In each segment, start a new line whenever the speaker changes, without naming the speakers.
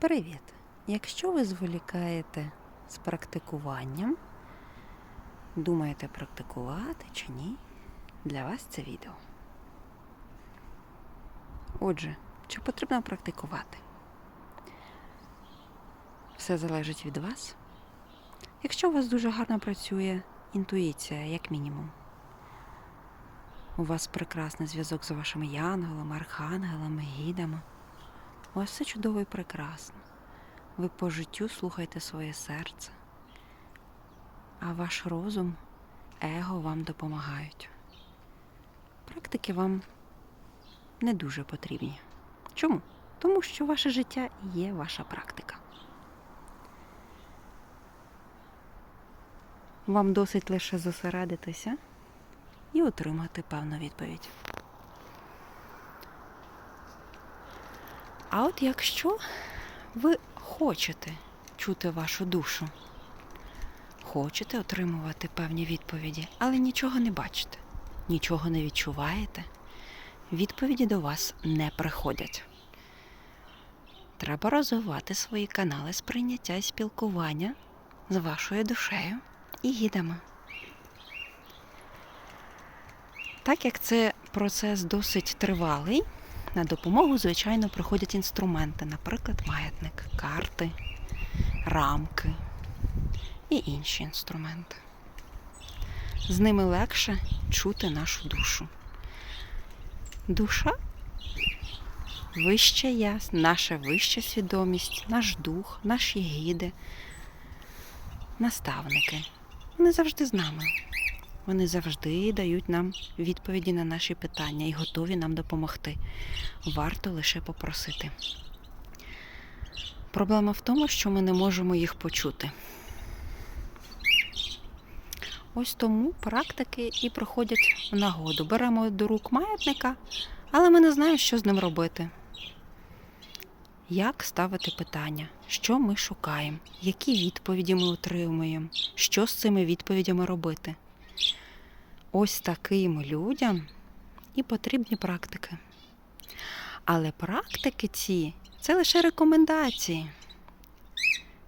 Привіт! Якщо ви зволікаєте з практикуванням, думаєте практикувати чи ні, для вас це відео. Отже, чи потрібно практикувати? Все залежить від вас. Якщо у вас дуже гарно працює інтуїція, як мінімум, у вас прекрасний зв'язок з вашими янголами, архангелами, гідами. У вас все чудово і прекрасно. Ви по життю слухаєте своє серце, а ваш розум, его вам допомагають. Практики вам не дуже потрібні. Чому? Тому що ваше життя є ваша практика. Вам досить лише зосередитися і отримати певну відповідь. А от якщо ви хочете чути вашу душу, хочете отримувати певні відповіді, але нічого не бачите, нічого не відчуваєте, відповіді до вас не приходять. Треба розвивати свої канали сприйняття і спілкування з вашою душею і гідами. Так як це процес досить тривалий, на допомогу, звичайно, приходять інструменти, наприклад, маятник, карти, рамки і інші інструменти. З ними легше чути нашу душу. Душа вища я, наша вища свідомість, наш дух, наші гіди, наставники. Вони завжди з нами. Вони завжди дають нам відповіді на наші питання і готові нам допомогти. Варто лише попросити. Проблема в тому, що ми не можемо їх почути. Ось тому практики і приходять в нагоду. Беремо до рук маятника, але ми не знаємо, що з ним робити. Як ставити питання, що ми шукаємо, які відповіді ми отримуємо, що з цими відповідями робити. Ось таким людям і потрібні практики. Але практики ці це лише рекомендації.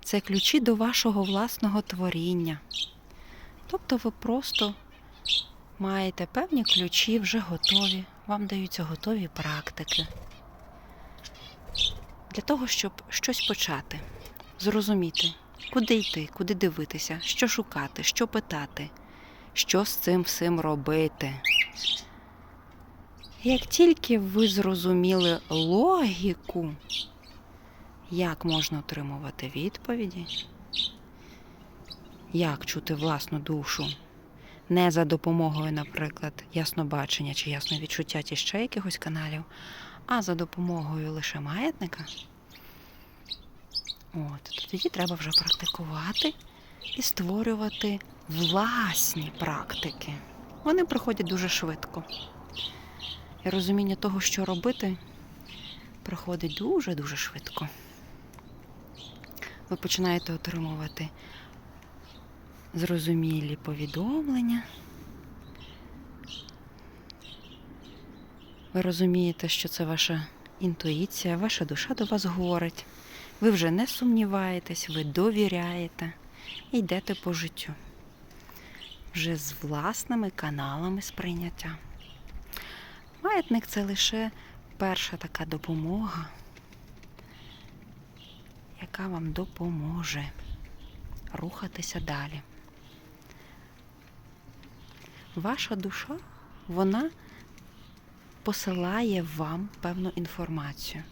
Це ключі до вашого власного творіння. Тобто ви просто маєте певні ключі вже готові, вам даються готові практики. Для того, щоб щось почати, зрозуміти, куди йти, куди дивитися, що шукати, що питати що з цим всім робити. Як тільки ви зрозуміли логіку, як можна отримувати відповіді, як чути власну душу, не за допомогою, наприклад, яснобачення чи ясновідчуття чи ще якихось каналів, а за допомогою лише маятника, от, тоді треба вже практикувати і створювати власні практики. Вони приходять дуже швидко. І розуміння того, що робити, приходить дуже-дуже швидко. Ви починаєте отримувати зрозумілі повідомлення. Ви розумієте, що це ваша інтуїція, ваша душа до вас говорить. Ви вже не сумніваєтесь, ви довіряєте і йдете по життю вже з власними каналами сприйняття. Маятник це лише перша така допомога, яка вам допоможе рухатися далі. Ваша душа, вона посилає вам певну інформацію.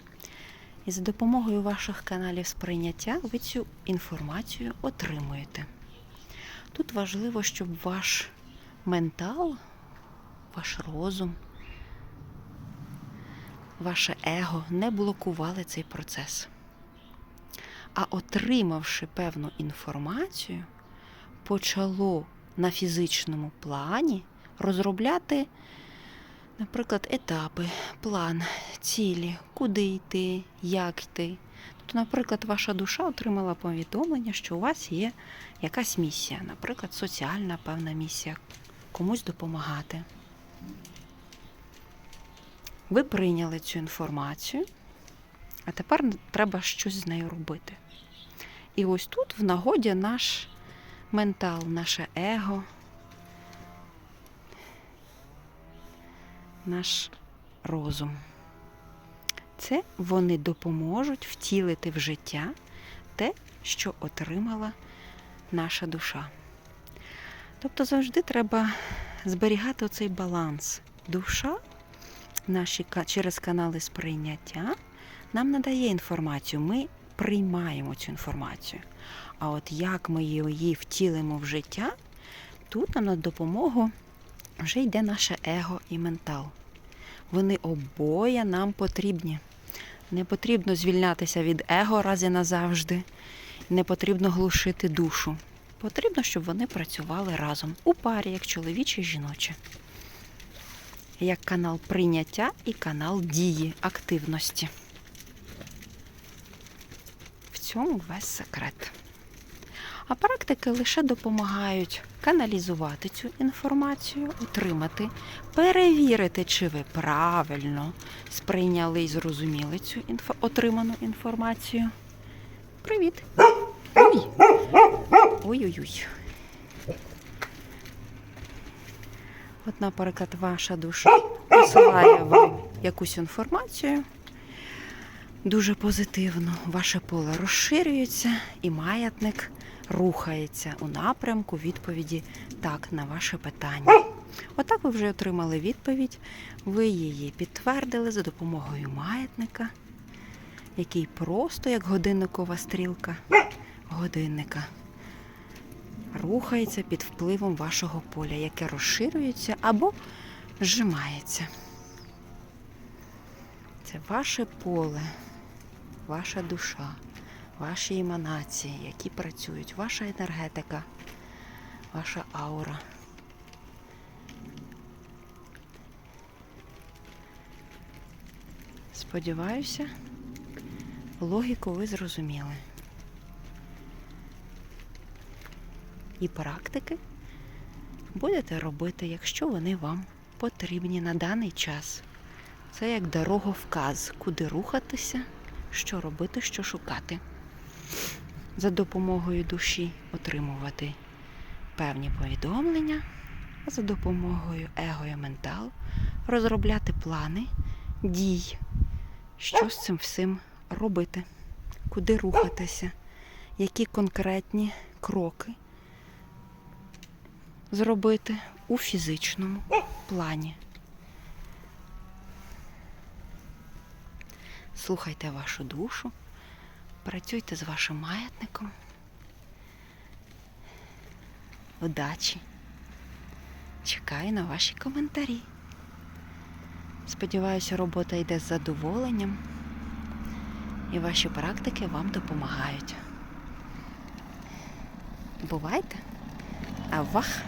І за допомогою ваших каналів сприйняття ви цю інформацію отримуєте. Тут важливо, щоб ваш ментал, ваш розум, ваше его не блокували цей процес. А отримавши певну інформацію, почало на фізичному плані розробляти, наприклад, етапи, план, цілі, куди йти, як йти. Тобто, наприклад, ваша душа отримала повідомлення, що у вас є якась місія, наприклад, соціальна певна місія, комусь допомагати. Ви прийняли цю інформацію, А тепер треба щось з нею робити. І ось тут в нагоді наш ментал, наше его, наш розум. Це вони допоможуть втілити в життя те, що отримала наша душа. Тобто завжди треба зберігати оцей баланс. Душа наші, через канали сприйняття нам надає інформацію. Ми приймаємо цю інформацію. А от як ми її втілимо в життя, тут нам на допомогу вже йде наше его і ментал. Вони обоє нам потрібні. Не потрібно звільнятися від его раз і назавжди. Не потрібно глушити душу. Потрібно, щоб вони працювали разом у парі, як чоловіче і жіноче. Як канал прийняття і канал дії, активності. В цьому весь секрет. А практики лише допомагають каналізувати цю інформацію, отримати, перевірити, чи ви правильно сприйняли і зрозуміли цю інфо- отриману інформацію. Привіт! Ой! Ой-ой-ой. От, наприклад, ваша душа посилає вам якусь інформацію дуже позитивно. Ваше поле розширюється і маятник рухається у напрямку відповіді так на ваше питання. Отак ви вже отримали відповідь, ви її підтвердили за допомогою маятника, який просто як годинникова стрілка годинника рухається під впливом вашого поля, яке розширюється або зжимається. Це ваше поле, ваша душа, ваші еманації, які працюють, ваша енергетика, ваша аура. Сподіваюся, логіку ви зрозуміли. І практики будете робити, якщо вони вам потрібні на даний час. Це як дороговказ, куди рухатися, що робити, що шукати. За допомогою душі отримувати певні повідомлення, а за допомогою его і ментал розробляти плани дій, що з цим всім робити, куди рухатися, які конкретні кроки зробити у фізичному плані. Слухайте вашу душу, працюйте з вашим маятником. Удачі! Чекаю на ваші коментарі. Сподіваюся, робота йде з задоволенням і ваші практики вам допомагають. Бувайте! Авах!